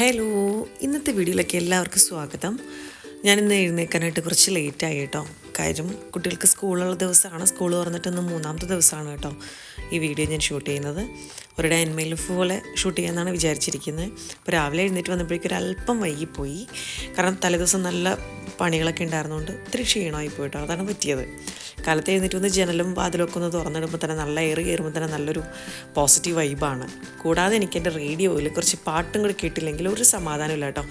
Hello ഇന്നത്തെ വീഡിയോയിലേക്ക് എല്ലാവർക്കും സ്വാഗതം. ഞാനിന്ന് എഴുന്നേക്കാനായിട്ട് കുറച്ച് ലേറ്റായി കേട്ടോ. കാര്യം കുട്ടികൾക്ക് സ്കൂളുള്ള ദിവസമാണ്. സ്കൂൾ തുറന്നിട്ട് ഇന്ന് മൂന്നാമത്തെ ദിവസമാണ് കേട്ടോ ഈ വീഡിയോ ഞാൻ ഷൂട്ട് ചെയ്യുന്നത്. ഒരു ഡൈൻമെയിൽ പോലെ ഷൂട്ട് ചെയ്യാമെന്നാണ് വിചാരിച്ചിരിക്കുന്നത് അപ്പോൾ രാവിലെ എഴുന്നേറ്റ് വന്നപ്പോഴേക്കും ഒരു അല്പം വൈകിപ്പോയി. കാരണം തലേദിവസം നല്ല പണികളൊക്കെ ഉണ്ടായിരുന്നുകൊണ്ട് ഇത്തിരി ക്ഷീണമായി പോയിട്ടോ. അതാണ് പറ്റിയത്. കാലത്ത് എഴുന്നേറ്റ് വന്ന് ജനലും വാതിലൊക്കെ ഒന്ന് തുറന്നിടുമ്പോൾ തന്നെ നല്ല എയർ കയറുമ്പോൾ തന്നെ നല്ലൊരു പോസിറ്റീവ് വൈബാണ് കൂടാതെ എനിക്ക് എന്റെ റേഡിയോയിൽ കുറച്ച് പാട്ടും കൂടി കേട്ടില്ലെങ്കിൽ ഒരു സമാധാനമില്ല കേട്ടോ.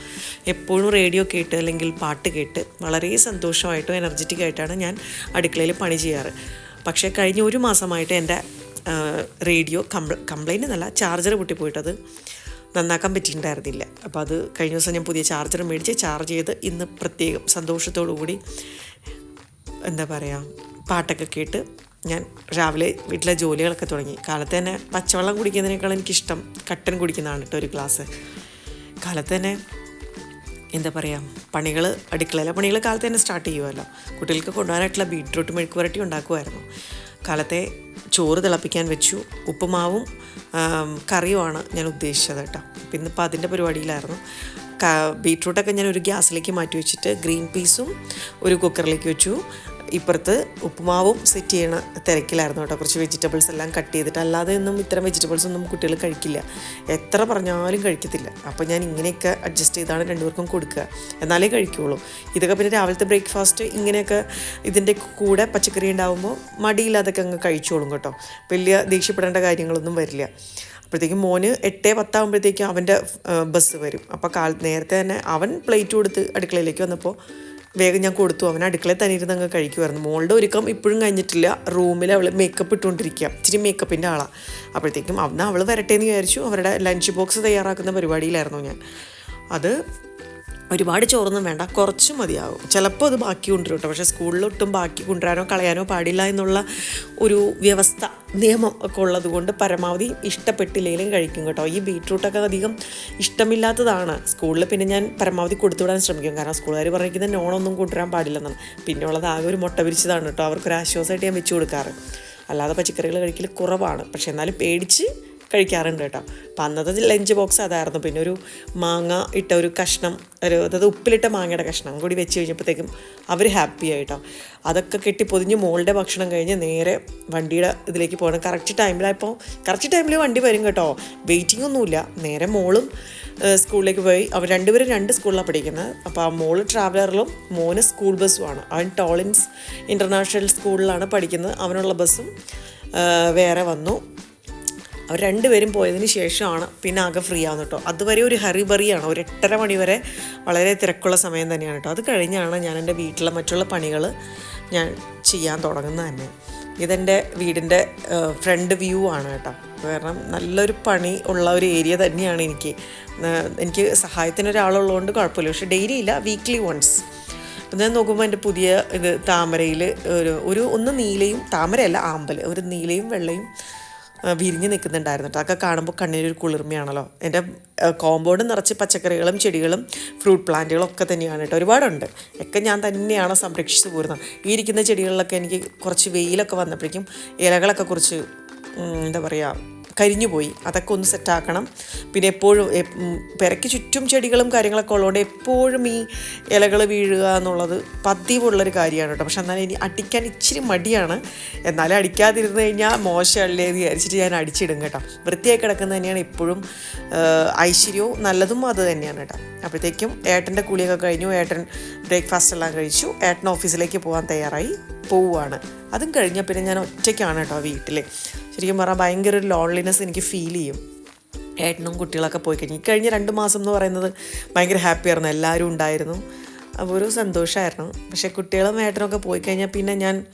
എപ്പോഴും റേഡിയോ കേട്ട് അല്ലെങ്കിൽ പാട്ട് കേട്ട് വളരെ സന്തോഷമായിട്ടും എനർജറ്റിക് ആയിട്ടാണ് ഞാൻ അടുക്കളയിൽ പണി ചെയ്യാറ്. പക്ഷേ കഴിഞ്ഞ ഒരു മാസമായിട്ട് എന്റെ റേഡിയോ കംപ്ല കംപ്ലൈന്റ് എന്നല്ല ചാർജർ പൊട്ടിപ്പോയിട്ടത് നന്നാക്കാൻ പറ്റിയിട്ടുണ്ടായിരുന്നില്ല. അപ്പോൾ അത് കഴിഞ്ഞ ദിവസം ഞാൻ പുതിയ ചാർജർ മേടിച്ച് ചാർജ് ചെയ്ത് ഇന്ന് പ്രത്യേകം സന്തോഷത്തോടു കൂടി എന്താ പറയുക പാട്ടൊക്കെ കേട്ട് ഞാൻ രാവിലെ വീട്ടിലെ ജോലികളൊക്കെ തുടങ്ങി. കാലത്ത് തന്നെ പച്ചവെള്ളം കുടിക്കുന്നതിനേക്കാൾ എനിക്കിഷ്ടം കട്ടൻ കുടിക്കുന്നതാണ് കേട്ടോ ഒരു ഗ്ലാസ്. കാലത്ത് തന്നെ എന്താ പറയുക പണികൾ അടുക്കളയിലെ പണികൾ കാലത്ത് തന്നെ സ്റ്റാർട്ട് ചെയ്യുമല്ലോ കുട്ടികൾക്ക് കൊണ്ടുപോകാനായിട്ടുള്ള ബീട്രൂട്ട് മെഴുക്ക് പുരട്ടി ഉണ്ടാക്കുമായിരുന്നു കാലത്തെ ചോറ് തിളപ്പിക്കാൻ വെച്ചു. ഉപ്പുമാവും കറിയുമാണ് ഞാൻ ഉദ്ദേശിച്ചത് കേട്ടോ. ഇന്നിപ്പോൾ അതിന്റെ പരിപാടിയിലായിരുന്നു. ബീട്രൂട്ടൊക്കെ ഞാൻ ഒരു ഗ്യാസിലേക്ക് മാറ്റി വെച്ചിട്ട് ഗ്രീൻ പീസും ഒരു കുക്കറിലേക്ക് വെച്ചു. ഇപ്പുറത്ത് ഉപ്പുമാവും സെറ്റ് ചെയ്യണ തിരക്കിലായിരുന്നു കേട്ടോ. കുറച്ച് വെജിറ്റബിൾസ് എല്ലാം കട്ട് ചെയ്തിട്ട്. അല്ലാതെ ഒന്നും ഇത്തരം വെജിറ്റബിൾസ് ഒന്നും കുട്ടികൾ കഴിക്കില്ല. എത്ര പറഞ്ഞാലും കഴിക്കത്തില്ല. അപ്പോൾ ഞാൻ ഇങ്ങനെയൊക്കെ അഡ്ജസ്റ്റ് ചെയ്താണ് രണ്ടുപേർക്കും കൊടുക്കുക. എന്നാലേ കഴിക്കുള്ളൂ. ഇതൊക്കെ പിന്നെ രാവിലത്തെ ബ്രേക്ക്ഫാസ്റ്റ് ഇങ്ങനെയൊക്കെ ഇതിന്റെ കൂടെ പച്ചക്കറി ഉണ്ടാകുമ്പോൾ മടിയില്ലാതൊക്കെ അങ്ങ് കഴിച്ചോളും കേട്ടോ. വലിയ ദേഷ്യപ്പെടേണ്ട കാര്യങ്ങളൊന്നും വരില്ല. അപ്പോഴത്തേക്കും മോന് എട്ടേ പത്താകുമ്പോഴത്തേക്കും അവന്റെ ബസ് വരും. അപ്പോൾ കാൽ നേരത്തെ തന്നെ അവൻ പ്ലേറ്റ് കൊടുത്ത് അടുക്കളയിലേക്ക് വന്നപ്പോൾ വേഗം ഞാൻ കൊടുത്തു. അവൻ അടുക്കളയിൽ തന്നെ ഇരുന്ന് അങ്ങ് കഴിക്കുമായിരുന്നു മോളുടെ ഒരുക്കം ഇപ്പോഴും കഴിഞ്ഞിട്ടില്ല. റൂമിൽ അവൾ മേക്കപ്പ് ഇട്ടുകൊണ്ടിരിക്കുക. ഇച്ചിരി മേക്കപ്പിന്റെ ആളാണ് അപ്പോഴത്തേക്കും അന്ന് അവൾ വരട്ടെ എന്ന് വിചാരിച്ചു. അവരുടെ ലഞ്ച് ബോക്സ് തയ്യാറാക്കുന്ന പരിപാടിയിലായിരുന്നു ഞാൻ. അത് ഒരുപാട് ചോറൊന്നും വേണ്ട കുറച്ച് മതിയാവും. ചിലപ്പോൾ അത് ബാക്കി കൊണ്ടുവരും കേട്ടോ. പക്ഷേ സ്കൂളിലൊട്ടും ബാക്കി കൊണ്ടുവരാനോ കളയാനോ പാടില്ല എന്നുള്ള ഒരു വ്യവസ്ഥ നിയമം ഒക്കെ ഉള്ളത് കൊണ്ട് പരമാവധി ഇഷ്ടപ്പെട്ടില്ലെങ്കിലും കഴിക്കും കേട്ടോ. ഈ ബീട്രൂട്ടൊക്കെ അധികം ഇഷ്ടമില്ലാത്തതാണ്. സ്കൂളിൽ പിന്നെ ഞാൻ പരമാവധി കൊടുത്തുവിടാൻ ശ്രമിക്കും. കാരണം സ്കൂളുകാർ പറഞ്ഞിരിക്കുന്ന നോണൊന്നും കൊണ്ടുവരാൻ പാടില്ലെന്നാണ്. പിന്നെ ഉള്ളത് ആകെ ഒരു മുട്ട പിരിച്ചതാണ് കേട്ടോ. അവർക്കൊരു ആശ്വാസമായിട്ട് ഞാൻ വെച്ച് കൊടുക്കാറ്. അല്ലാതെ പച്ചക്കറികൾ കഴിക്കൽ കുറവാണ്. പക്ഷേ എന്നാലും പേടിച്ച് കഴിക്കാറുണ്ട് കേട്ടോ. അപ്പം അന്നത്തെ ലഞ്ച് ബോക്സ് അതായിരുന്നു. പിന്നെ ഒരു മാങ്ങ ഇട്ട ഒരു കഷ്ണം ഒരു അതായത് ഉപ്പിലിട്ട മാങ്ങയുടെ കഷ്ണം കൂടി വെച്ച് കഴിഞ്ഞപ്പോഴത്തേക്കും അവർ ഹാപ്പി ആയിട്ടോ അതൊക്കെ കെട്ടി പൊതിഞ്ഞ് മോളുടെ ഭക്ഷണം കഴിഞ്ഞ് നേരെ വണ്ടിയുടെ ഇതിലേക്ക് പോകണം. കറക്റ്റ് ടൈമിലായപ്പോൾ കറക്റ്റ് ടൈമിൽ വണ്ടി വരും കേട്ടോ. വെയിറ്റിംഗ് ഒന്നുമില്ല. നേരെ മോളും സ്കൂളിലേക്ക് പോയി. അവർ രണ്ടുപേരും രണ്ട് സ്കൂളിലാണ് പഠിക്കുന്നത് അപ്പോൾ ആ മോൾ ട്രാവലറിലും മോന് സ്കൂൾ ബസ്സുമാണ് അവൻ ടോളിൻസ് ഇന്റർനാഷണൽ സ്കൂളിലാണ് പഠിക്കുന്നത് അവനുള്ള ബസ്സും വേറെ വന്നു. അവർ രണ്ടുപേരും പോയതിന് ശേഷമാണ് പിന്നെ ആകെ ഫ്രീ ആവുന്നത് കേട്ടോ. അതുവരെ ഒരു ഹറി ബറിയാണ് ഒരു എട്ടര മണി വരെ വളരെ തിരക്കുള്ള സമയം തന്നെയാണ് കേട്ടോ. അത് കഴിഞ്ഞാണ് ഞാൻ എന്റെ വീട്ടിലെ മറ്റുള്ള പണികൾ ഞാൻ ചെയ്യാൻ തുടങ്ങുന്നത് തന്നെ. ഇതെന്റെ വീടിന്റെ ഫ്രണ്ട് വ്യൂ ആണ് കേട്ടോ. കാരണം നല്ലൊരു പണി ഉള്ള ഒരു ഏരിയ തന്നെയാണ് എനിക്ക്. എനിക്ക് സഹായത്തിന് ഒരാളുള്ളതുകൊണ്ട് കുഴപ്പമില്ല. പക്ഷേ ഡെയിലി ഇല്ല വീക്ക്ലി വൺസ് ഞാൻ നോക്കുമ്പോൾ എന്റെ പുതിയ ഇത് താമരയിൽ ഒരു ഒരു ഒന്ന് നീലയും താമരയല്ല ആമ്പൽ ഒരു നീലയും വെള്ളയും വിരിഞ്ഞ് നിൽക്കുന്നുണ്ടായിരുന്നു കേട്ടോ. അതൊക്കെ കാണുമ്പോൾ കണ്ണിനൊരു കുളിർമയാണല്ലോ. എന്റെ കോമ്പൗണ്ട് നിറച്ച് പച്ചക്കറികളും ചെടികളും ഫ്രൂട്ട് പ്ലാന്റുകളും ഒക്കെ തന്നെയാണ് കേട്ടോ. ഒരുപാടുണ്ട്. ഒക്കെ ഞാൻ തന്നെയാണ് സംരക്ഷിച്ചു പോരുന്നത്? ഈ ഇരിക്കുന്ന ചെടികളിലൊക്കെ എനിക്ക് കുറച്ച് വെയിലൊക്കെ വന്നപ്പോഴേക്കും ഇലകളൊക്കെ കുറച്ച് എന്താ പറയുക കരിഞ്ഞു പോയി അതൊക്കെ ഒന്ന് സെറ്റാക്കണം. പിന്നെ എപ്പോഴും പെരയ്ക്ക് ചുറ്റും ചെടികളും കാര്യങ്ങളൊക്കെ ഉള്ളതുകൊണ്ട് എപ്പോഴും ഈ ഇലകൾ വീഴുക എന്നുള്ളത് പതിവുള്ളൊരു കാര്യമാണ് കേട്ടോ. പക്ഷെ എന്നാലും ഇനി അടിക്കാൻ ഇച്ചിരി മടിയാണ്. എന്നാലും അടിക്കാതിരുന്ന് കഴിഞ്ഞാൽ മോശമല്ലേ എന്ന് വിചാരിച്ചിട്ട് ഞാൻ അടിച്ചിടും കേട്ടോ. വൃത്തിയായി കിടക്കുന്നത് തന്നെയാണ് എപ്പോഴും ഐശ്വര്യവും നല്ലതും അത് തന്നെയാണ് കേട്ടോ. അപ്പോഴത്തേക്കും ഏട്ടന്റെ കുളിയൊക്കെ കഴിഞ്ഞു. ഏട്ടൻ ബ്രേക്ക്ഫാസ്റ്റ് എല്ലാം കഴിച്ചു. ഏട്ടൻ ഓഫീസിലേക്ക് പോകാൻ തയ്യാറായി പോവുകയാണ്. അതും കഴിഞ്ഞാൽ പിന്നെ ഞാൻ ഒറ്റയ്ക്കാണ് കേട്ടോ വീട്ടിൽ ശരിക്കും പറഞ്ഞാൽ ഭയങ്കര ഒരു ലോൺലിനെസ് എനിക്ക് ഫീൽ ചെയ്യും. ഏട്ടനും കുട്ടികളൊക്കെ പോയി കഴിഞ്ഞു കഴിഞ്ഞ രണ്ട് മാസം എന്ന് പറയുന്നത് ഭയങ്കര ഹാപ്പി ആയിരുന്നു. എല്ലാവരും ഉണ്ടായിരുന്നു. അപ്പോൾ ഒരു സന്തോഷമായിരുന്നു. പക്ഷേ കുട്ടികളും ഏട്ടനൊക്കെ പോയി കഴിഞ്ഞാൽ പിന്നെ ഞാൻ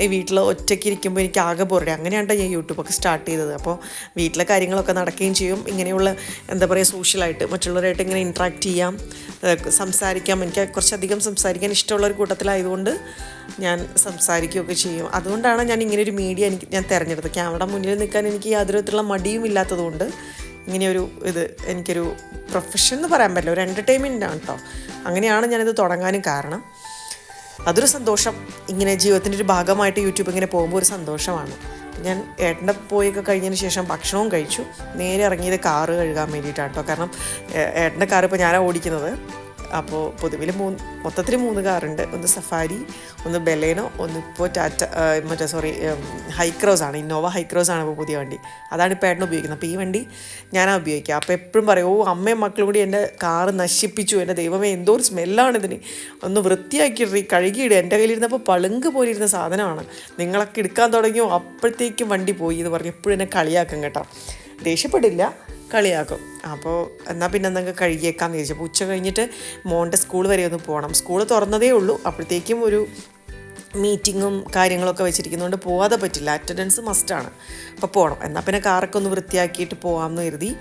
വീട്ടിൽ ഒറ്റയ്ക്ക് ഇരിക്കുമ്പോൾ എനിക്ക് ആകെ ബോറടി അങ്ങനെയാണ് ഞാൻ യൂട്യൂബൊക്കെ സ്റ്റാർട്ട് ചെയ്തത്. അപ്പോൾ വീട്ടിലെ കാര്യങ്ങളൊക്കെ നടക്കുകയും ചെയ്യും. ഇങ്ങനെയുള്ള എന്താ പറയുക സോഷ്യലായിട്ട് മറ്റുള്ളവരായിട്ട് ഇങ്ങനെ ഇൻട്രാക്ട് ചെയ്യാം. സംസാരിക്കാം. എനിക്ക് കുറച്ചധികം സംസാരിക്കാൻ ഇഷ്ടമുള്ള ഒരു കൂട്ടത്തിലായതുകൊണ്ട് ഞാൻ സംസാരിക്കുകയൊക്കെ ചെയ്യും. അതുകൊണ്ടാണ് ഞാൻ ഇങ്ങനെ ഒരു മീഡിയ എനിക്ക് ഞാൻ തിരഞ്ഞെടുത്തത്. ക്യാമറ മുന്നിൽ നിൽക്കാൻ എനിക്ക് യാതൊരു വിധത്തിലുള്ള മടിയും ഇല്ലാത്തതുകൊണ്ട് ഇങ്ങനെയൊരു ഇത് എനിക്കൊരു പ്രൊഫഷൻ എന്ന് പറയാൻ പറ്റില്ല. ഒരു എന്റർടൈൻമെന്റ് ആണ് കേട്ടോ അങ്ങനെയാണ് ഞാനിത് തുടങ്ങാനും കാരണം. അതൊരു സന്തോഷം. ഇങ്ങനെ ജീവിതത്തിന്റെ ഒരു ഭാഗമായിട്ട് യൂട്യൂബ് ഇങ്ങനെ പോകുമ്പോൾ ഒരു സന്തോഷമാണ്. ഞാൻ ഏട്ടന്റെ പോയൊക്കെ കഴിഞ്ഞതിന് ശേഷം ഭക്ഷണവും കഴിച്ചു. നേരെ ഇറങ്ങിയത് കാറ് കഴുകാൻ വേണ്ടിയിട്ടാണ് കേട്ടോ കാരണം ഏട്ടന്റെ കാർ ഇപ്പോൾ ഞാനാണ് ഓടിക്കുന്നത്. അപ്പോൾ പൊതുവിൽ മൂന്ന് മൊത്തത്തിൽ മൂന്ന് കാറുണ്ട്. ഒന്ന് സഫാരി ഒന്ന് ബെലേനോ ഒന്ന് ഇപ്പോൾ ടാറ്റ മറ്റേ സോറി ഹൈക്രോസ് ആണ്. ഇന്നോവ ഹൈക്രോസ് ആണ് ഇപ്പോൾ പുതിയ വണ്ടി. അതാണ് ഇപ്പോൾ ഏട്ടൻ ഉപയോഗിക്കുന്നത്. അപ്പോൾ ഈ വണ്ടി ഞാനാണ് ഉപയോഗിക്കുക അപ്പോൾ എപ്പോഴും പറയും ഓ അമ്മയും മക്കളും കൂടി എന്റെ കാറ് നശിപ്പിച്ചു. എന്റെ ദൈവമേ എന്തോ ഒരു സ്മെല്ലാണ് ഇതിന്. ഒന്ന് വൃത്തിയാക്കിയിടറി കഴുകിയിടുക. എന്റെ കയ്യിലിരുന്നപ്പോൾ പളുങ്ക് പോലെ ഇരുന്ന സാധനമാണ്. നിങ്ങളൊക്കെ എടുക്കാൻ തുടങ്ങിയോ? അപ്പോഴത്തേക്കും വണ്ടി പോയി എന്ന് പറഞ്ഞ് എപ്പോഴും എന്നെ കളിയാക്കും കേട്ടോ. ദേഷ്യപ്പെടില്ല. കളിയാക്കും. അപ്പോൾ എന്നാൽ പിന്നെ നിങ്ങൾക്ക് കഴുകിയേക്കാന്ന് ചോദിച്ചു അപ്പോൾ ഉച്ച കഴിഞ്ഞിട്ട് മോന്റെ സ്കൂൾ വരെ ഒന്ന് പോകണം സ്കൂൾ തുറന്നതേ ഉള്ളൂ. അപ്പോഴത്തേക്കും ഒരു മീറ്റിങ്ങും കാര്യങ്ങളൊക്കെ വെച്ചിരിക്കുന്നതുകൊണ്ട് പോവാതെ പറ്റില്ല. അറ്റൻഡൻസ് മസ്റ്റാണ് അപ്പോൾ പോകണം എന്നാൽ പിന്നെ കാറൊക്കെ ഒന്ന് വൃത്തിയാക്കിയിട്ട് പോകാമെന്ന് കരുതി.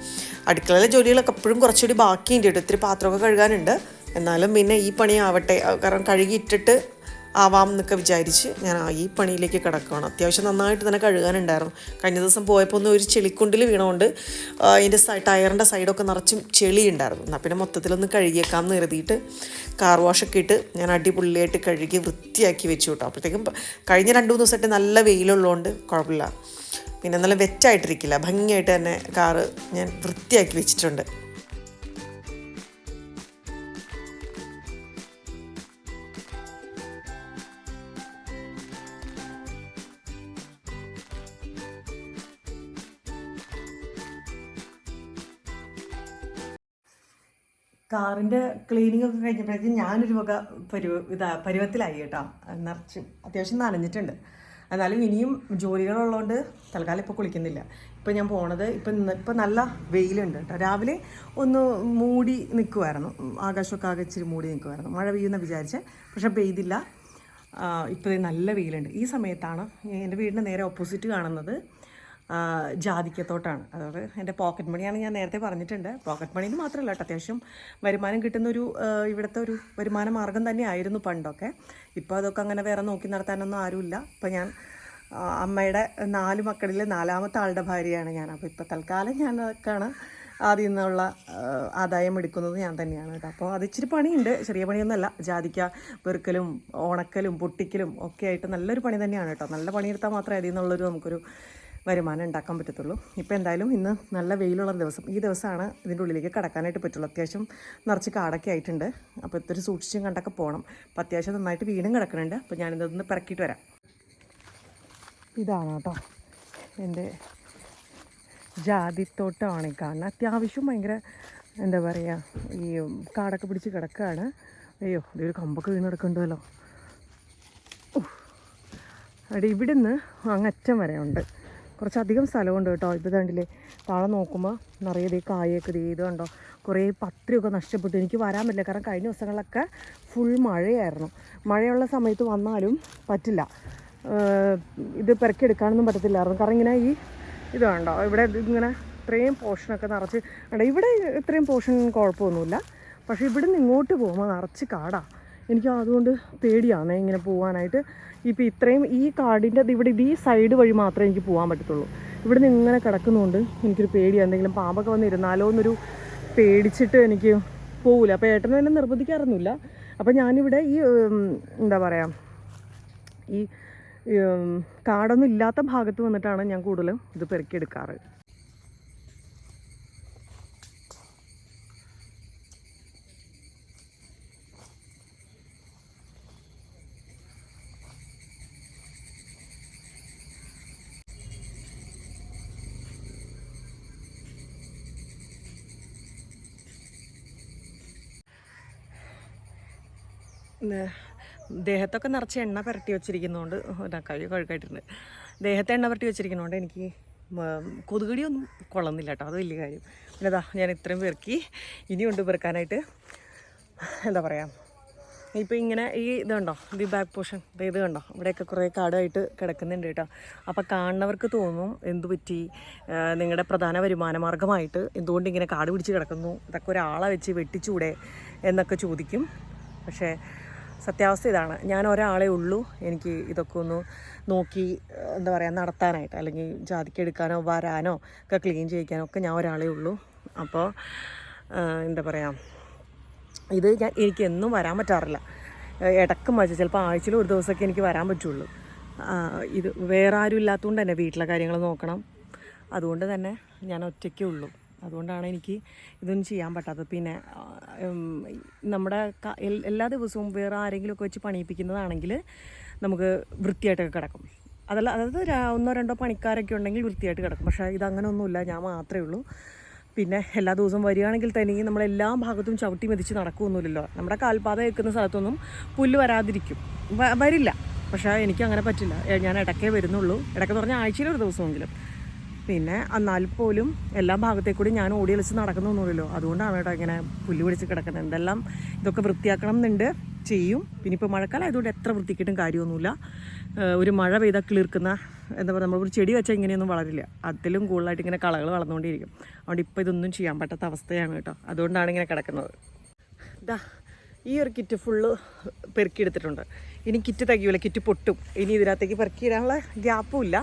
അടുക്കളയിലെ ജോലികളൊക്കെ എപ്പോഴും കുറച്ചുകൂടി ബാക്കിയുണ്ട് കേട്ടോ. ഇത്തിരി പാത്രമൊക്കെ കഴുകാനുണ്ട്. എന്നാലും പിന്നെ ഈ പണി ആവട്ടെ. കാരണം കഴുകിയിട്ടിട്ട് ആവാം എന്നൊക്കെ വിചാരിച്ച് ഞാൻ ഈ പണിയിലേക്ക് കിടക്കുകയാണ് അത്യാവശ്യം നന്നായിട്ട് തന്നെ കഴുകാനുണ്ടായിരുന്നു. കഴിഞ്ഞ ദിവസം പോയപ്പോൾ ഒന്ന് ഒരു ചെളിക്കുണ്ടിൽ വീണുകൊണ്ട് അതിന്റെ ടയറിന്റെ സൈഡൊക്കെ നിറച്ചും ചെളി ഉണ്ടായിരുന്നു എന്നാൽ പിന്നെ മൊത്തത്തിലൊന്ന് കഴുകിയേക്കാം എന്ന് കരുതിയിട്ട് കാർ വാഷൊക്കെ ഇട്ട് ഞാൻ അടിപൊളിയായിട്ട് കഴുകി വൃത്തിയാക്കി വെച്ചു കേട്ടോ. അപ്പോഴത്തേക്കും കഴിഞ്ഞ രണ്ട് മൂന്ന് ദിവസമായിട്ട് നല്ല വെയിലുള്ളതുകൊണ്ട് കുഴപ്പമില്ല. പിന്നെ നല്ല വെറ്റായിട്ടിരിക്കില്ല. ഭംഗിയായിട്ട് തന്നെ കാറ് ഞാൻ വൃത്തിയാക്കി വെച്ചിട്ടുണ്ട്. കാറിന്റെ ക്ലീനിങ് ഒക്കെ കഴിഞ്ഞപ്പോഴേക്കും ഞാനൊരു വക പരുവ ഇതാ പരുവത്തിലായി കേട്ടോ. നിറച്ച് അത്യാവശ്യം നനഞ്ഞിട്ടുണ്ട്. എന്നാലും ഇനിയും ജോലികളുള്ളതുകൊണ്ട് തൽക്കാലം ഇപ്പോൾ കുളിക്കുന്നില്ല. ഇപ്പോൾ ഞാൻ പോണത് ഇപ്പം ഇപ്പം നല്ല വെയിലുണ്ട് കേട്ടോ. രാവിലെ ഒന്ന് മൂടി നിൽക്കുമായിരുന്നു ആകാശമൊക്കെ ആകെ ഇച്ചിരി മൂടി നിൽക്കുമായിരുന്നു മഴ പെയ്യുന്ന വിചാരിച്ച് പക്ഷെ പെയ്തില്ല. ഇപ്പോഴേ നല്ല വെയിലുണ്ട്. ഈ സമയത്താണ് എന്റെ വീടിന്റെ നേരെ ഓപ്പോസിറ്റ് കാണുന്നത്. ജാതിക്കത്തോട്ടാണ്. അതായത് എന്റെ പോക്കറ്റ് മണിയാണ് ഞാൻ നേരത്തെ പറഞ്ഞിട്ടുണ്ട്. പോക്കറ്റ് മണിയിൽ എന്ന് മാത്രമല്ല കേട്ടോ അത്യാവശ്യം വരുമാനം കിട്ടുന്ന ഒരു ആ, ഇവിടുത്തെ ഒരു വരുമാന മാർഗം തന്നെയായിരുന്നു പണ്ടൊക്കെ. ഇപ്പോൾ അതൊക്കെ അങ്ങനെ വേറെ നോക്കി നടത്താനൊന്നും ആരുമില്ല. ഇപ്പോൾ ഞാൻ അമ്മയുടെ നാല് മക്കളിൽ നാലാമത്തെ ആളുടെ ഭാര്യയാണ് ഞാൻ. അപ്പോൾ ഇപ്പോൾ തൽക്കാലം ഞാൻ അതൊക്കെയാണ് ആദ്യം നിന്നുള്ള ആദായം എടുക്കുന്നത് ഞാൻ തന്നെയാണ് അപ്പോൾ അത് ഇച്ചിരി പണിയുണ്ട്. ചെറിയ പണിയൊന്നുമല്ല. ജാതിക്ക വെറുക്കലും ഉണക്കലും പൊട്ടിക്കലും ഒക്കെ ആയിട്ട് നല്ലൊരു പണി തന്നെയാണ് കേട്ടോ. നല്ല പണിയെടുത്താൽ മാത്രമേ അതിൽ നിന്നുള്ളൊരു നമുക്കൊരു വരുമാനം ഉണ്ടാക്കാൻ പറ്റത്തുള്ളൂ. ഇപ്പോൾ എന്തായാലും ഇന്ന് നല്ല വെയിലുള്ള ദിവസം. ഈ ദിവസമാണ് ഇതിന്റെ ഉള്ളിലേക്ക് കടക്കാനായിട്ട് പറ്റുള്ളൂ. അത്യാവശ്യം നിറച്ച് കാടൊക്കെ ആയിട്ടുണ്ട്. അപ്പോൾ ഇത്തിരി സൂക്ഷിച്ചും കണ്ടൊക്കെ പോകണം. അപ്പോൾ അത്യാവശ്യം നന്നായിട്ട് വീടും കിടക്കുന്നുണ്ട്. അപ്പോൾ ഞാനിതൊന്ന് പിറക്കിയിട്ട് വരാം. ഇതാണ് കേട്ടോ എന്റെ ജാതിത്തോട്ടമാണ് ഈ കാണുന്നത്. അത്യാവശ്യം ഭയങ്കര എന്താ പറയുക ഈ കാടൊക്കെ പിടിച്ച് കിടക്കുകയാണ്. അയ്യോ ഇതൊരു കമ്പൊക്കെ വീണ് കിടക്കണ്ടല്ലോ അവിടെ ഇവിടുന്ന് അങ്ങറ്റം വരെ ഉണ്ട് കുറച്ചധികം സ്ഥലമുണ്ട് കേട്ടോ. ഇപ്പോൾ കണ്ടില്ലേ? താഴെ നോക്കുമ്പോൾ നിറയെ ദേ കായൊക്കെ ദേ ഇത് കണ്ടോ? കുറേ പത്രിയൊക്കെ നഷ്ടപ്പെട്ടു. എനിക്ക് വരാൻ പറ്റില്ല. കാരണം കഴിഞ്ഞ ദിവസങ്ങളിലൊക്കെ ഫുൾ മഴയായിരുന്നു. മഴയുള്ള സമയത്ത് വന്നാലും പറ്റില്ല. ഇത് പെറുക്കിയെടുക്കാനൊന്നും പറ്റത്തില്ലായിരുന്നു. കാരണം ഇങ്ങനെ ഈ ഇത് കണ്ടോ? ഇവിടെ ഇത് ഇങ്ങനെ ഇത്രയും പോർഷനൊക്കെ നിറച്ച് ഇവിടെ ഇത്രയും പോർഷൻ കുഴപ്പമൊന്നുമില്ല. പക്ഷേ ഇവിടെ നിന്ന് ഇങ്ങോട്ട് പോകുമ്പോൾ നിറച്ച് കാടാണ് എനിക്ക് അതുകൊണ്ട് പേടിയാണ് ഇങ്ങനെ പോകാനായിട്ട് ഇപ്പോൾ ഇത്രയും ഈ കാടിന്റെ ഇവിടെ ഈ സൈഡ് വഴി മാത്രമേ എനിക്ക് പോകാൻ പറ്റത്തുള്ളൂ. ഇവിടെ നിന്ന് ഇങ്ങനെ കിടക്കുന്നതുകൊണ്ട് എനിക്കൊരു പേടിയാണ് എന്തെങ്കിലും പാമ്പൊക്കെ വന്നിരുന്നാലോ എന്നൊരു പേടിച്ചിട്ട് എനിക്ക് പോകില്ല അപ്പോൾ ഏട്ടനും എന്നെ നിർബന്ധിക്കാറൊന്നുമില്ല. അപ്പോൾ ഞാനിവിടെ ഈ എന്താ പറയുക ഈ കാടൊന്നും ഇല്ലാത്ത ഭാഗത്ത് വന്നിട്ടാണ് ഞാൻ കൂടുതലും ഇത് പെറുക്കിയെടുക്കാറ്. ദേഹത്തൊക്കെ നിറച്ച് എണ്ണ പുരട്ടി വെച്ചിരിക്കുന്നതുകൊണ്ട് കഴി കഴുകായിട്ടുണ്ട്. ദേഹത്തെ എണ്ണ പുരട്ടി വെച്ചിരിക്കുന്നതുകൊണ്ട് എനിക്ക് കൊതുകടിയൊന്നും കൊള്ളുന്നില്ല കേട്ടോ. അത് വലിയ കാര്യം. പിന്നെ ഇതാ ഞാൻ ഇത്രയും പെറുക്കി ഇനിയുണ്ട് പെറുക്കാനായിട്ട് എന്താ പറയുക ഇപ്പോൾ ഇങ്ങനെ ഈ ഇതുണ്ടോ ദി ബാക്ക് പോർഷൻ ഇത് കണ്ടോ ഇവിടെയൊക്കെ കുറേ കാടായിട്ട് കിടക്കുന്നുണ്ട് കേട്ടോ. അപ്പോൾ കാണുന്നവർക്ക് തോന്നും എന്തു പറ്റി നിങ്ങളുടെ പ്രധാന വരുമാന മാർഗമായിട്ട് എന്തുകൊണ്ട് ഇങ്ങനെ കാട് പിടിച്ച് കിടക്കുന്നു ഇതൊക്കെ ഒരാളെ വെച്ച് വെട്ടിച്ചൂടെ എന്നൊക്കെ ചോദിക്കും. പക്ഷേ സത്യാവസ്ഥ ഇതാണ്. ഞാൻ ഒരാളെ ഉള്ളൂ. എനിക്ക് ഇതൊക്കെ ഒന്ന് നോക്കി എന്താ പറയുക നടത്താനായിട്ട് അല്ലെങ്കിൽ ജാതിക്കെടുക്കാനോ വരാനോ ഒക്കെ ക്ലീൻ ചെയ്യിക്കാനോ ഒക്കെ ഞാൻ ഒരാളേ ഉള്ളൂ. അപ്പോൾ എന്താ പറയുക ഇത് ഞാൻ എനിക്ക് എന്നും വരാൻ പറ്റാറില്ല. ഇടയ്ക്ക് മതി. ചിലപ്പോൾ ആഴ്ചയിൽ ഒരു ദിവസമൊക്കെ എനിക്ക് വരാൻ പറ്റുള്ളൂ. ഇത് വേറെ ആരും ഇല്ലാത്തതുകൊണ്ട് തന്നെ വീട്ടിലെ കാര്യങ്ങൾ നോക്കണം. അതുകൊണ്ട് തന്നെ ഞാൻ ഒറ്റയ്ക്കേ ഉള്ളൂ. അതുകൊണ്ടാണ് എനിക്ക് ഇതൊന്നും ചെയ്യാൻ പറ്റാത്തത്. പിന്നെ നമ്മുടെ എല്ലാ ദിവസവും വേറെ ആരെങ്കിലുമൊക്കെ വെച്ച് പണിയിപ്പിക്കുന്നതാണെങ്കിൽ നമുക്ക് വൃത്തിയായിട്ടൊക്കെ കിടക്കും. അതല്ല അതായത് ഒന്നോ രണ്ടോ പണിക്കാരൊക്കെ ഉണ്ടെങ്കിൽ വൃത്തിയായിട്ട് കിടക്കും. പക്ഷേ ഇതങ്ങനെയൊന്നുമില്ല ഞാൻ മാത്രമേ ഉള്ളൂ. പിന്നെ എല്ലാ ദിവസവും വരികയാണെങ്കിൽ തന്നെ നമ്മൾ എല്ലാ ഭാഗത്തും ചവിട്ടി മെതിച്ച് നടക്കുമൊന്നുമില്ലല്ലോ നമ്മുടെ കാൽപാത വെക്കുന്ന സ്ഥലത്തൊന്നും പുല്ല് വരാതിരിക്കും. വരില്ല. പക്ഷേ എനിക്ക് അങ്ങനെ പറ്റില്ല ഞാൻ ഇടയ്ക്കേ വരുന്നുള്ളൂ. ഇടയ്ക്ക് പറഞ്ഞാൽ ആഴ്ചയിൽ ഒരു ദിവസമെങ്കിലും. പിന്നെ എന്നാൽ പോലും എല്ലാ ഭാഗത്തേക്കൂടി ഞാൻ ഓടി കളിച്ച് നടക്കുന്നൊന്നുമില്ലല്ലോ അതുകൊണ്ടാണ് കേട്ടോ ഇങ്ങനെ പുല്ല് പിടിച്ച് കിടക്കുന്നത്. എന്തെല്ലാം ഇതൊക്കെ വൃത്തിയാക്കണം എന്നുണ്ട് ചെയ്യും. പിന്നെ ഇപ്പോൾ മഴക്കാലം ആയതുകൊണ്ട് എത്ര വൃത്തിക്കിട്ടും കാര്യമൊന്നുമില്ല. ഒരു മഴ പെയ്താൽ കിളിർക്കുന്ന എന്താ പറയുക നമ്മളൊരു ചെടി വെച്ചാൽ ഇങ്ങനെയൊന്നും വളരില്ല. അതിലും കൂടുതലായിട്ട് ഇങ്ങനെ കളകൾ വളർന്നുകൊണ്ടിരിക്കും. അതുകൊണ്ട് ഇപ്പോൾ ഇതൊന്നും ചെയ്യാൻ പറ്റാത്ത അവസ്ഥയാണ് കേട്ടോ. അതുകൊണ്ടാണ് ഇങ്ങനെ കിടക്കുന്നത്. ഇതാ ഈ ഒരു കിറ്റ് ഫുള്ള് പെറുക്കിയെടുത്തിട്ടുണ്ട്. ഇനി കിറ്റ് തികയൂല കിറ്റ് പൊട്ടും. ഇനി ഇതിനകത്തേക്ക് പെറുക്കിയിടാനുള്ള ഗ്യാപ്പും ഇല്ല.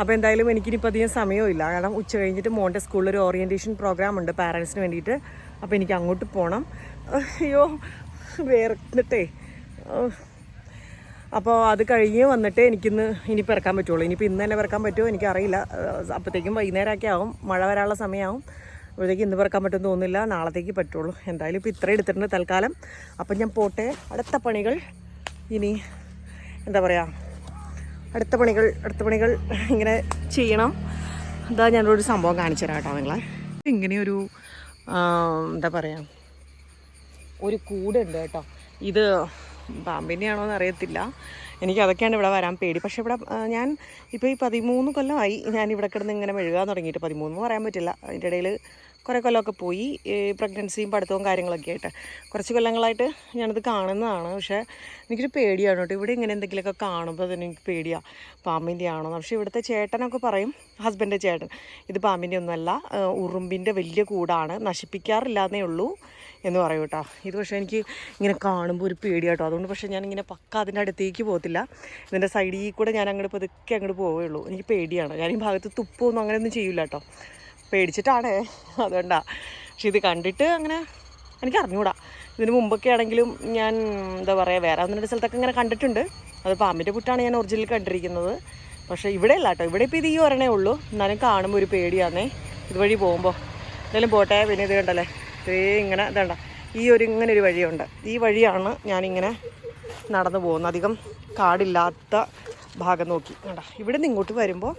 അപ്പോൾ എന്തായാലും എനിക്കിനിപ്പോൾ അധികം സമയവും ഇല്ല. കാരണം ഉച്ച കഴിഞ്ഞിട്ട് മോന്റെ സ്കൂളിൽ ഒരു ഓറിയന്റേഷൻ പ്രോഗ്രാം ഉണ്ട് പാരൻസിന് വേണ്ടിയിട്ട്. അപ്പോൾ എനിക്ക് അങ്ങോട്ട് പോകണം അയ്യോ വേർന്നിട്ടേ. അപ്പോൾ അത് കഴിഞ്ഞ് വന്നിട്ട് എനിക്കിന്ന് ഇനി പിറക്കാൻ പറ്റുള്ളൂ. ഇനിയിപ്പോൾ ഇന്ന് തന്നെ പിറക്കാൻ പറ്റുമോ എനിക്കറിയില്ല. അപ്പോഴത്തേക്കും വൈകുന്നേരമൊക്കെ ആവും. മഴ വരാനുള്ള സമയമാവും അപ്പോഴത്തേക്ക് ഇന്ന് പിറക്കാൻ പറ്റുമെന്ന് തോന്നുന്നില്ല. നാളത്തേക്ക് പറ്റുള്ളൂ. എന്തായാലും ഇപ്പോൾ ഇത്രയും എടുത്തിട്ടുണ്ട് തൽക്കാലം. അപ്പം ഞാൻ പോട്ടെ. അടുത്ത പണികൾ ഇനി എന്താ പറയുക അടുത്ത പണികൾ അടുത്ത പണികൾ ഇങ്ങനെ ചെയ്യണം. എന്താ ഞാനൊരു സംഭവം കാണിച്ചു തരാം കേട്ടോ നിങ്ങളെ. ഇങ്ങനെയൊരു ആ, എന്താ പറയുക ഒരു കൂടുണ്ട് കേട്ടോ. ഇത് പാമ്പിനെയാണോ എന്ന് അറിയത്തില്ല. എനിക്ക് അതൊക്കെയാണ് ഇവിടെ വരാൻ പേടി. പക്ഷേ ഇവിടെ ഞാൻ ഇപ്പോൾ ഈ പതിമൂന്ന് കൊല്ലമായി ഞാൻ ഇവിടെ കിടന്ന് ഇങ്ങനെ മെഴുകാൻ തുടങ്ങിയിട്ട്. പതിമൂന്ന് പറയാൻ പറ്റില്ല. അതിന്റെ ഇടയിൽ കുറേ കൊല്ലമൊക്കെ പോയി പ്രഗ്നൻസിയും പഠിത്തവും കാര്യങ്ങളൊക്കെ ആയിട്ട്. കുറച്ച് കൊല്ലങ്ങളായിട്ട് ഞാനത് കാണുന്നതാണ്. പക്ഷേ എനിക്കൊരു പേടിയാണ് കേട്ടോ. ഇവിടെ ഇങ്ങനെ എന്തെങ്കിലുമൊക്കെ കാണുമ്പോൾ തന്നെ എനിക്ക് പേടിയാണ് പാമ്പിന്റെ ആണോ പക്ഷേ ഇവിടുത്തെ ചേട്ടനൊക്കെ പറയും ഹസ്ബൻഡ് ചേട്ടൻ ഇത് പാമ്പിന്റെ ഒന്നുമല്ല ഉറുമ്പിന്റെ വലിയ കൂടാണ്. നശിപ്പിക്കാറില്ല എന്നേ ഉള്ളൂ എന്ന് പറയും കേട്ടോ. ഇത് പക്ഷേ എനിക്ക് ഇങ്ങനെ കാണുമ്പോൾ ഒരു പേടിയാട്ടോ അതുകൊണ്ട് പക്ഷേ ഞാനിങ്ങനെ പക്ക അതിന്റെ അടുത്തേക്ക് പോകത്തില്ല. ഇതിന്റെ സൈഡിൽ കൂടെ ഞാൻ അങ്ങോട്ട് പതുക്കെ അങ്ങോട്ട് പോവുകയുള്ളൂ എനിക്ക് പേടിയാണ്. ഞാൻ ഈ ഭാഗത്ത് തുപ്പൊന്നും അങ്ങനെയൊന്നും ചെയ്യില്ല കേട്ടോ. പേടിച്ചിട്ടാണ്. അതുകൊണ്ടാണ് പക്ഷെ ഇത് കണ്ടിട്ട് അങ്ങനെ എനിക്ക് അറിഞ്ഞുകൂടാ ഇതിന് മുമ്പൊക്കെ ആണെങ്കിലും ഞാൻ എന്താ പറയുക വേറെ ഒന്ന് രണ്ട് സ്ഥലത്തൊക്കെ ഇങ്ങനെ കണ്ടിട്ടുണ്ട്. അത് പാമ്പിന്റെ പുറ്റാണ് ഞാൻ ഒറിജിനൽ കണ്ടിരിക്കുന്നത്. പക്ഷേ ഇവിടെ അല്ല കേട്ടോ. ഇവിടെ ഇപ്പോൾ ഇത് ഈ ഒരെണ്ണേ ഉള്ളൂ. എന്നാലും കാണുമ്പോൾ ഒരു പേടിയാണേ ഇതുവഴി പോകുമ്പോൾ എന്തായാലും പോട്ടെ. പിന്നെ ഇത് കണ്ടല്ലേ? ഇതേ ഇങ്ങനെ ഇതണ്ട. ഈ ഒരു ഇങ്ങനെ ഒരു വഴിയുണ്ട്. ഈ വഴിയാണ് ഞാനിങ്ങനെ നടന്നു പോകുന്നത്. അധികം കാടില്ലാത്ത ഭാഗം നോക്കി. കണ്ട? ഇവിടെ നിന്ന് ഇങ്ങോട്ട് വരുമ്പോൾ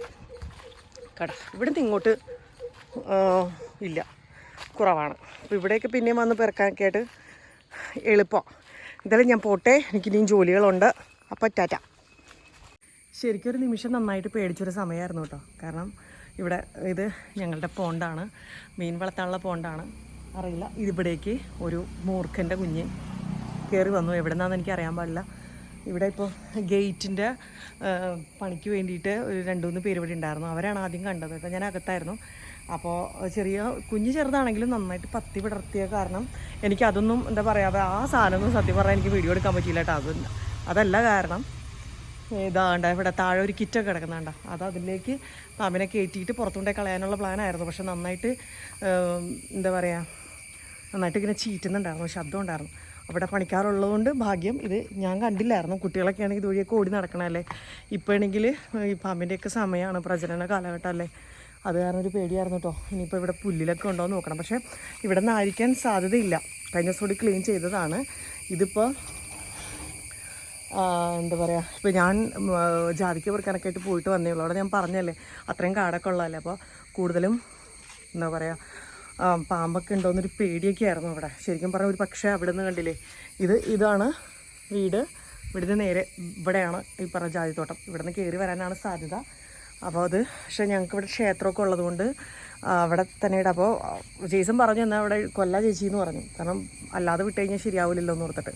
കട ഇവിടെ നിന്ന് ഇങ്ങോട്ട് ഇല്ല. കുറവാണ്. അപ്പോൾ ഇവിടേക്ക് പിന്നെയും വന്ന് പിറക്കാനൊക്കെ ആയിട്ട് എളുപ്പം. എന്തായാലും ഞാൻ പോട്ടെ. എനിക്കിനിയും ജോലികളുണ്ട്. അപ്പോൾ ടാറ്റ. ശരിക്കും ഒരു നിമിഷം നന്നായിട്ട് പേടിച്ചൊരു സമയമായിരുന്നു കേട്ടോ. കാരണം ഇവിടെ ഇത് ഞങ്ങളുടെ പോണ്ടാണ്. മീൻ വളർത്താനുള്ള പോണ്ടാണ്. അറിയില്ല. ഇതിവിടേക്ക് ഒരു മൂർഖന്റെ കുഞ്ഞ് കയറി വന്നു. എവിടെ നിന്നാണെന്ന് എനിക്ക് അറിയാൻ പാടില്ല. ഇവിടെ ഇപ്പോൾ ഗേറ്റിന്റെ പണിക്ക് വേണ്ടിയിട്ട് ഒരു രണ്ട് മൂന്ന് പേര് ഇവിടെ ഉണ്ടായിരുന്നു. അവരാണ് ആദ്യം കണ്ടത് കേട്ടോ. ഞാൻ അകത്തായിരുന്നു. അപ്പോൾ ചെറിയ കുഞ്ഞ് ചെറുതാണെങ്കിലും നന്നായിട്ട് പത്തി വിടർത്തിയ കാരണം എനിക്ക് അതൊന്നും എന്താ പറയുക ആ സാധനമൊന്നും സത്യം പറഞ്ഞാൽ എനിക്ക് വീഡിയോ എടുക്കാൻ പറ്റിയില്ല കേട്ടോ. അത് അതല്ല കാരണം ഇതാണ്ട ഇവിടെ താഴെ ഒരു കിറ്റൊക്കെ കിടക്കുന്നുണ്ട അത് അതിലേക്ക് പാമ്പിനെ കയറ്റിയിട്ട് പുറത്തുകൊണ്ടേ കളയാനുള്ള പ്ലാനായിരുന്നു പക്ഷെ നന്നായിട്ട് എന്താ പറയുക നന്നായിട്ട് ഇങ്ങനെ ചീറ്റുന്നുണ്ടായിരുന്നു. ശബ്ദം ഉണ്ടായിരുന്നു. അവിടെ പണിക്കാറുള്ളതുകൊണ്ട് ഭാഗ്യം ഇത് ഞാൻ കണ്ടില്ലായിരുന്നു. കുട്ടികളൊക്കെ ആണെങ്കിൽ ഇതുവഴിയൊക്കെ ഓടി നടക്കണമല്ലേ ഇപ്പോഴാണെങ്കിൽ ഈ പാമ്പിന്റെയൊക്കെ സമയമാണ് പ്രജനന കാലഘട്ടമല്ലേ അത് കാരണം ഒരു പേടിയായിരുന്നു കേട്ടോ ഇനിയിപ്പോൾ ഇവിടെ പുല്ലിലൊക്കെ ഉണ്ടോ എന്ന് നോക്കണം. പക്ഷേ ഇവിടെ നിന്ന് ആയിരിക്കാൻ സാധ്യതയില്ല. കഴിഞ്ഞ ദിവസം കൂടി ക്ലീൻ ചെയ്തതാണ്. ഇതിപ്പോൾ എന്താ പറയുക ഇപ്പോൾ ഞാൻ ജാതിക്ക് ആ, ജാതിക്ക പെറുക്കാനൊക്കെ ആയിട്ട് പോയിട്ട് വന്നേ ഉള്ളൂ. അവിടെ ഞാൻ പറഞ്ഞല്ലേ അത്രയും കാടൊക്കെ ഉള്ളതല്ലേ? അപ്പോൾ കൂടുതലും എന്താ പറയുക പാമ്പൊക്കെ ഉണ്ടോയെന്നൊരു പേടിയൊക്കെ ആയിരുന്നു അവിടെ. ശരിക്കും പറഞ്ഞാൽ ഒരു പക്ഷേ അവിടെ നിന്ന് കണ്ടില്ലേ? ഇത് ഇതാണ് വീട്. ഇവിടുന്ന് നേരെ ഇവിടെയാണ് ഈ പറഞ്ഞ ജാതിത്തോട്ടം. നിന്ന് കയറി വരാനാണ് സാധ്യത. അപ്പോൾ അത് പക്ഷേ ഞങ്ങൾക്ക് ഇവിടെ ക്ഷേത്രമൊക്കെ ഉള്ളതുകൊണ്ട് അവിടെ തന്നെ ഇടാം അപ്പോൾ ജെയ്സൺ പറഞ്ഞു എന്നാൽ അവിടെ കൊല്ല ചേച്ചി എന്ന് പറഞ്ഞു. കാരണം അല്ലാതെ വിട്ട് കഴിഞ്ഞാൽ ശരിയാവില്ലല്ലോ എന്ന് ഓർത്തിട്ട്.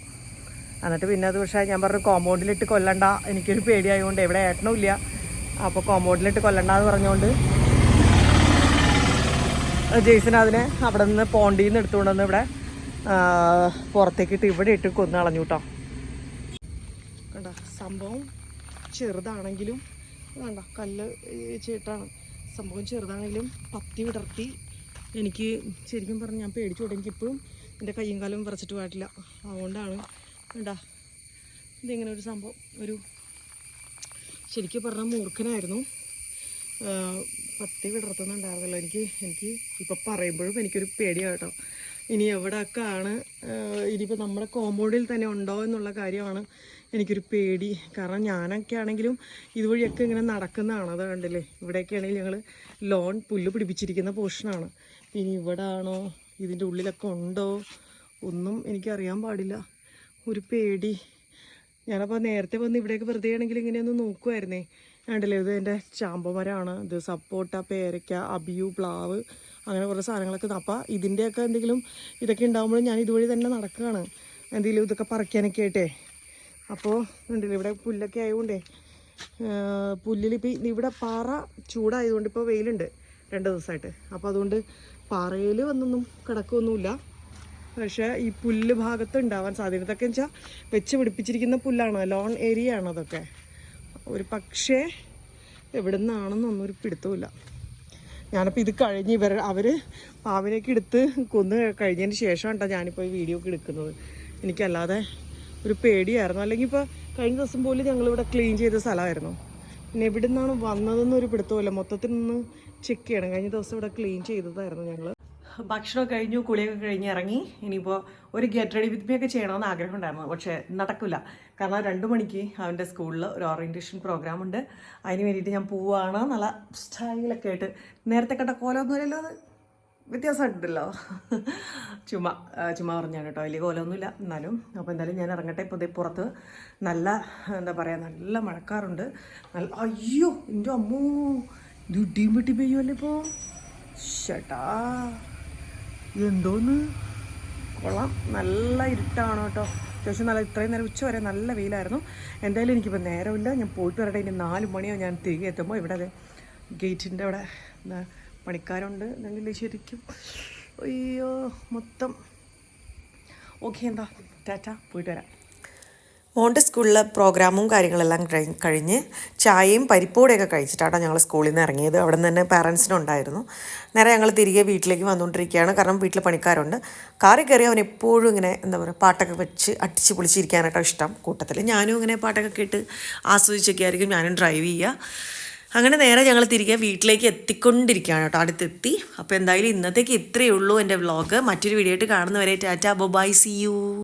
എന്നിട്ട് പിന്നെ അത് പക്ഷേ ഞാൻ പറഞ്ഞു കോമ്പൗണ്ടിലിട്ട് കൊല്ലണ്ട. എനിക്കൊരു പേടിയായതുകൊണ്ട് എവിടെ ഏട്ടനും ഇല്ല. അപ്പോൾ കോമ്പൗണ്ടിലിട്ട് കൊല്ലണ്ട എന്ന് പറഞ്ഞുകൊണ്ട് ജെയ്സൺ അതിനെ അവിടെ നിന്ന് പോണ്ടിയിൽ നിന്ന് എടുത്തുകൊണ്ട് വന്ന് ഇവിടെ പുറത്തേക്ക് ഇട്ട് ഇവിടെ ഇട്ട് കൊന്നു കളഞ്ഞു കേട്ടോ സംഭവം ചെറുതാണെങ്കിലും വേണ്ട കല്ല് ചേട്ടാണ്. സംഭവം ചെറുതാണെങ്കിലും പത്തി വിടർത്തി. എനിക്ക് ശരിക്കും പറഞ്ഞ് ഞാൻ പേടിച്ചു തുടങ്ങി ഇപ്പോഴും എന്റെ കയ്യും കാലും വിറച്ചിട്ട് പോയിട്ടില്ല. അതുകൊണ്ടാണ് വേണ്ട ഇതിങ്ങനെ ഒരു സംഭവം ഒരു ശരിക്കും പറഞ്ഞാൽ മൂർഖനായിരുന്നു. പത്തി വിടർത്തുന്നുണ്ടായിരുന്നല്ലോ. എനിക്ക് എനിക്ക് ഇപ്പം പറയുമ്പോഴും എനിക്കൊരു പേടിയാണ് കേട്ടോ. ഇനി എവിടെയൊക്കെയാണ് ഇനിയിപ്പോൾ നമ്മുടെ കോമ്പൗണ്ടിൽ തന്നെ ഉണ്ടോ എന്നുള്ള കാര്യമാണ് എനിക്കൊരു പേടി. കാരണം ഞാനൊക്കെ ആണെങ്കിലും ഇതുവഴിയൊക്കെ ഇങ്ങനെ നടക്കുന്നതാണ്. അത് കണ്ടില്ലേ ഇവിടെയൊക്കെ ആണെങ്കിൽ ഞങ്ങൾ ലോൺ പുല്ല് പിടിപ്പിച്ചിരിക്കുന്ന പോർഷനാണ് ഇനി ഇവിടെ ആണോ ഇതിന്റെ ഉള്ളിലൊക്കെ ഉണ്ടോ? ഒന്നും എനിക്കറിയാൻ പാടില്ല. ഒരു പേടി. ഞാനപ്പോൾ നേരത്തെ വന്ന് ഇവിടെയൊക്കെ വെറുതെ ആണെങ്കിൽ ഇങ്ങനെയൊന്ന് നോക്കുമായിരുന്നേ കണ്ടില്ലേ? ഇത് എന്റെ ചാമ്പമരമാണ്. ഇത് സപ്പോട്ട പേരയ്ക്ക അബിയു പ്ലാവ് അങ്ങനെ കുറേ സാധനങ്ങളൊക്കെ അപ്പോൾ ഇതിന്റെയൊക്കെ എന്തെങ്കിലും ഇതൊക്കെ ഉണ്ടാകുമ്പോഴും ഞാൻ ഇതുവഴി തന്നെ നടക്കുകയാണ്. എന്തെങ്കിലും ഇതൊക്കെ പറിക്കാനൊക്കെ ആയിട്ടേ. അപ്പോൾ ഉണ്ടല്ലോ ഇവിടെ പുല്ലൊക്കെ ആയതുകൊണ്ടേ പുല്ലിലിപ്പോൾ ഇവിടെ പാറ ചൂടായതുകൊണ്ട് ഇപ്പോൾ വെയിലുണ്ട് രണ്ട് ദിവസമായിട്ട്. അപ്പോൾ അതുകൊണ്ട് പാറയിൽ വന്നൊന്നും കിടക്കുകയൊന്നുമില്ല. പക്ഷേ ഈ പുല്ല് ഭാഗത്ത് ഉണ്ടാവാൻ സാധ്യത ഇതൊക്കെ വെച്ചാൽ വെച്ച് പിടിപ്പിച്ചിരിക്കുന്ന പുല്ലാണ് ലോൺ ഏരിയ ആണ് അതൊക്കെ. ഒരു പക്ഷേ എവിടെ നിന്നാണെന്നൊന്നും ഒരു പിടുത്തമില്ല ഞാനിപ്പോൾ ഇത് കഴിഞ്ഞ് ഇവർ അവർ പാവിനേക്ക് എടുത്ത് കൊന്ന് കഴിഞ്ഞതിന് ശേഷം കേട്ടോ ഞാനിപ്പോൾ ഈ വീഡിയോ ഒക്കെ എടുക്കുന്നത്. എനിക്കല്ലാതെ ഒരു പേടിയായിരുന്നു. അല്ലെങ്കിൽ ഇപ്പോൾ കഴിഞ്ഞ ദിവസം പോലും ഞങ്ങളിവിടെ ക്ലീൻ ചെയ്ത സ്ഥലമായിരുന്നു. പിന്നെ എവിടെ നിന്നാണ് വന്നതെന്നൊരു പിടുത്തമില്ല മൊത്തത്തിൽ നിന്ന് ചെക്ക് ചെയ്യണം. കഴിഞ്ഞ ദിവസം ഇവിടെ ക്ലീൻ ചെയ്തതായിരുന്നു ഞങ്ങൾ ഭക്ഷണം കഴിഞ്ഞു കുളിയൊക്കെ കഴിഞ്ഞ് ഇറങ്ങി. ഇനിയിപ്പോൾ ഒരു ഗെറ്റ് റെഡി വിത്ത് മീ ഒക്കെ ചെയ്യണമെന്ന് ആഗ്രഹം ഉണ്ടായിരുന്നു. പക്ഷേ നടക്കില്ല കാരണം രണ്ട് മണിക്ക് അവന്റെ സ്കൂളിൽ ഒരു ഓറിയന്റേഷൻ പ്രോഗ്രാം ഉണ്ട്. അതിന് വേണ്ടിയിട്ട് ഞാൻ പോവുകയാണ് നല്ല സ്റ്റൈലൊക്കെ ആയിട്ട്. നേരത്തെ കണ്ട കോലമൊന്നുമില്ലല്ലോ അത് വ്യത്യാസമായിട്ടുണ്ടല്ലോ ചുമ ചുമ പറഞ്ഞാണ് കേട്ടോ. വലിയ കോലമൊന്നുമില്ല എന്നാലും. അപ്പോൾ എന്തായാലും ഞാൻ ഇറങ്ങട്ടെ. ഇപ്പോൾ പുറത്ത് നല്ല എന്താ പറയുക നല്ല മഴക്കാറുണ്ട്. നല്ല അയ്യോ എന്റെ അമ്മോ ഇത് വെട്ടി പെയ്യുമല്ലോ ഇപ്പോൾ? ഷട്ടാ എന്തോന്ന്? കൊള്ളാം. നല്ല ഇരുട്ടാണ് കേട്ടോ. അത്യാവശ്യം നല്ല ഇത്രയും നേരം ഉച്ച വരെ നല്ല വെയിലായിരുന്നു. എന്തായാലും എനിക്കിപ്പോൾ നേരമില്ല. ഞാൻ പോയിട്ട് വരട്ടെ. ഇനി നാല് മണിയോ ഞാൻ തിരികെ എത്തുമ്പോൾ ഇവിടെ അതെ ഗേറ്റിന്റെ അവിടെ പണിക്കാരുണ്ട് അല്ലെങ്കിൽ ശരിക്കും. അയ്യോ മൊത്തം. ഓക്കെ എന്താ. ടാറ്റ. പോയിട്ട് വരാം. മോന്റെ സ്കൂളിലെ പ്രോഗ്രാമും കാര്യങ്ങളെല്ലാം കഴി- കഴിഞ്ഞ് ചായയും പരിപ്പോടെയൊക്കെ കഴിച്ചിട്ടാണ് ഞങ്ങൾ സ്കൂളിൽ നിന്ന് ഇറങ്ങിയത്. അവിടെ നിന്ന് തന്നെ പാരൻസിനുണ്ടായിരുന്നു നേരെ ഞങ്ങൾ തിരികെ വീട്ടിലേക്ക് വന്നുകൊണ്ടിരിക്കുകയാണ്. കാരണം വീട്ടിൽ പണിക്കാരുണ്ട്. കാറിൽ കയറി അവൻ എപ്പോഴും ഇങ്ങനെ എന്താ പറയുക പാട്ടൊക്കെ വെച്ച് അടിച്ച് പൊളിച്ചിരിക്കാനായിട്ടോ ഇഷ്ടം. കൂട്ടത്തിൽ ഞാനും ഇങ്ങനെ പാട്ടൊക്കെ കേട്ട് ആസ്വദിച്ചൊക്കെ ആയിരിക്കും. ഞാനും ഡ്രൈവ് ചെയ്യുക. അങ്ങനെ നേരെ ഞങ്ങൾ തിരികെ വീട്ടിലേക്ക് എത്തിക്കൊണ്ടിരിക്കുകയാണ് കേട്ടോ. അടുത്തെത്തി. അപ്പോൾ എന്തായാലും ഇന്നത്തേക്ക് ഇത്രയേ ഉള്ളൂ എന്റെ വ്ളോഗ് മറ്റൊരു വീഡിയോ ആയിട്ട് കാണുന്നവരെ ടാറ്റാ ബൊബായ് സി യു